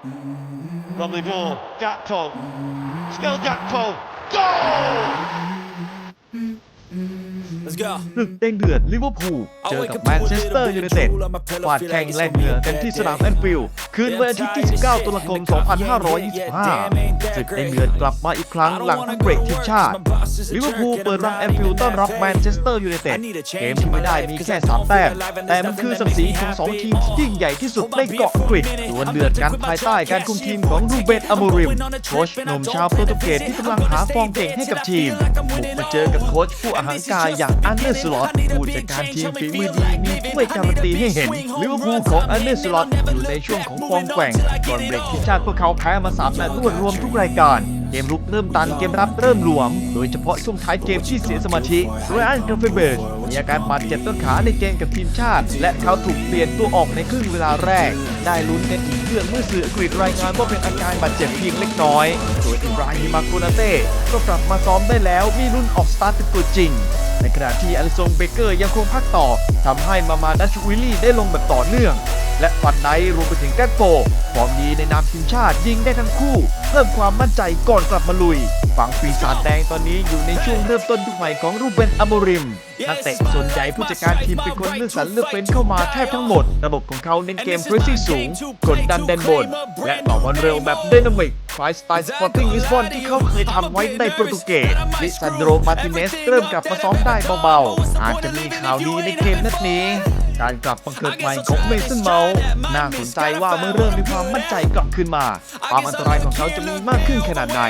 From the ball, Gakpo. Still Gakpo. Goal! Let's go. ศึกเด้งเดือดลิเวอร์พูลเจอกับแมนเชสเตอร์ยูไนเต็ดฟาดแข่งแลกเหงื่อกันที่สนามแอนฟิลด์คืนวันอาทิตย์ที่ 19 ตุลาคม 2525ศึกเด้งเดือดกลับมาอีกครั้งหลังพักเบรกทีมชาติ ลิเวอร์พูลเปิดรังแอนฟิลด์ต้อนรับแมนเชสเตอร์ยูไนเต็ดเกมที่ไม่ได้มีแค่ 3 แต้ม แต่มันคือสักสีของ 2 ทีมที่ยิ่งใหญ่ที่สุดในเกาะอังกฤษดวลเดือดกันภายใต้การคุมทีมของรูเบนอโมริมโค้ชหนุ่มชาวโปรตุเกสที่กำลังหาฟอร์มเก่งให้กับทีมบุกมาเจอกับโค้ชผู้อาหารกายอย่างอันเดอร์สลอตผู้จัดการทีมฝีมือดีมีถ้วยการันตีให้เห็นลิเวอร์พูลของอันเดอร์สลอตอยู่ในช่วงของฟอร์มแกว่งก่อนเบรกทีมชาติพวกเขาแพ้มา3นัดรวดรวมทุกรายการ เกมรุกเริ่มตันเกมรับเริ่มหลวม โดยเฉพาะช่วงท้ายเกมที่เสียสมาธิโรอันกราเฟเบิร์กมีอาการบาดเจ็บต้นขาในเกมกับทีมชาติ และเขาถูกเปลี่ยนตัวออกในครึ่งเวลาแรก ได้ลุ้นกันอีกเรื่องเมื่อสื่ออังกฤษรายงานว่าเป็นอาการบาดเจ็บเพียงเล็กน้อยโดยอิบราฮิมาโกนาเต้ก็กลับมาซ้อมได้แล้วมีลุ้นออกสตาร์ทเป็นตัวจริงในขณะที่อลิซงเบเกอร์ยังคงพักต่อทำให้มามาดัชวิลลี่ได้ลงแบบต่อเนื่อง และฟันไดรวมไปถึงแกรกโปฟอร์มดีในนามทีมชาติยิงได้ทั้งคู่ เพิ่มความมั่นใจก่อนกลับมาลุย ฝั่งปีศาจแดงตอนนี้อยู่ในช่วงเริ่มต้นยุคใหม่ของรูเบนอโมริมนักเตะส่วนใหญ่ผู้จัดการทีมเป็นคนเลือกสรรเลือกเฟ้นเข้ามาแทบทั้งหมด ระบบของเขาเน้นเกมเพรสซิ่งสูง กดดันแดนบน และต่อบอลเร็วแบบไดนามิกคล้ายสไตล์สปอร์ติ้งลิสบอนที่เขาเคยทำไว้ในโปรตุเกสลิซันโดรมาร์ติเนสเริ่มกลับมาซ้อมได้เบาๆอาจจะมีข่าวดีในเกมนัดนี้ การกลับมาเกิดใหม่ของเมสันเมาส์น่าสนใจว่าเมื่อเริ่มมีความมั่นใจกลับขึ้นมา ความอันตรายของเขาจะมีมากขึ้นขนาดไหน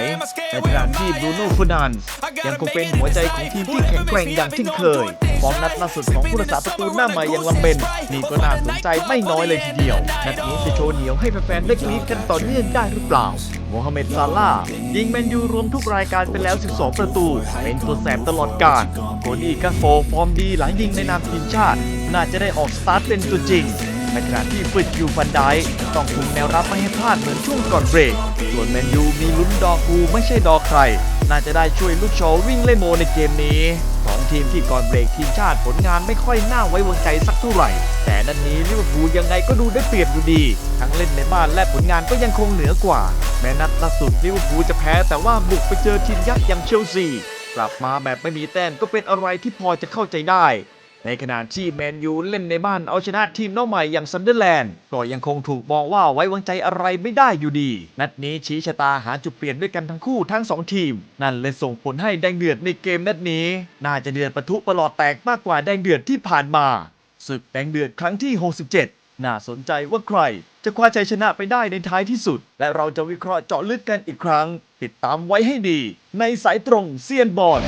ในขณะที่บรูโน่ฟูนานส์ยังคงเป็นหัวใจของทีมที่แข็งแกร่งอย่างเช่นเคย ฟอร์มนัดล่าสุดของผู้รักษาประตูหน้าใหม่อย่างลัมเบนนี่ก็น่าสนใจไม่น้อยเลยทีเดียว นัดนี้จะโชว์เหนียวให้แฟนๆได้กรี๊ดกันต่อเนื่องได้หรือเปล่าโมฮัมเหม็ดซาลายิงแมนยูรวมทุกรายการไปแล้ว 12 ประตู เป็นตัวแสบตลอดกาลโกดี้กาโฟฟอร์มดีหลังยิงในนามทีมชาติ น่าจะได้ออกสตาร์ทเป็นตัวจริงในขณะที่ฟริดยูฟันไดต้องคุมแนวรับไม่ให้พลาดเหมือนช่วงก่อนเบรก ส่วนแมนยูมีลุ้นดอกูไม่ใช่ดอใคร น่าจะได้ช่วยลูกโชว์วิ่งเล่นโมในเกมนี้ ทีมที่ก่อนเบรกทีมชาติผลงานไม่ค่อยน่าไว้วางใจสักเท่าไหร่ แต่นันนี้ลิเวอร์พูลยังไงก็ดูได้เปรียบอยู่ดี ทั้งเล่นในบ้านและผลงานก็ยังคงเหนือกว่า แม้นัดล่าสุดลิเวอร์พูลจะแพ้แต่ว่าบุกไปเจอทีมยักษ์อย่างเชลซีกลับมาแบบไม่มีแต้มก็เป็นอะไรที่พอจะเข้าใจได้ ในขณะที่แมนยูเล่นในบ้านเอาชนะทีมน้องใหม่อย่างซันเดอร์แลนด์ก็ยังคงถูกมองว่าไว้วางใจอะไรไม่ได้อยู่ดี นัดนี้ชี้ชะตาหาจุดเปลี่ยนด้วยกันทั้งคู่ทั้งสองทีม นั่นเลยส่งผลให้แดงเดือดในเกมนัดนี้ น่าจะเดือดประทุประหลอดแตกมากกว่าแดงเดือดที่ผ่านมาศึกแดงเดือดครั้งที่ 67 น่าสนใจว่าใคร จะคว้าชัยชนะไปได้ในท้ายที่สุด และเราจะวิเคราะห์เจาะลึกกันอีกครั้ง ติดตามไว้ให้ดี ในสายตรงเซียนบอล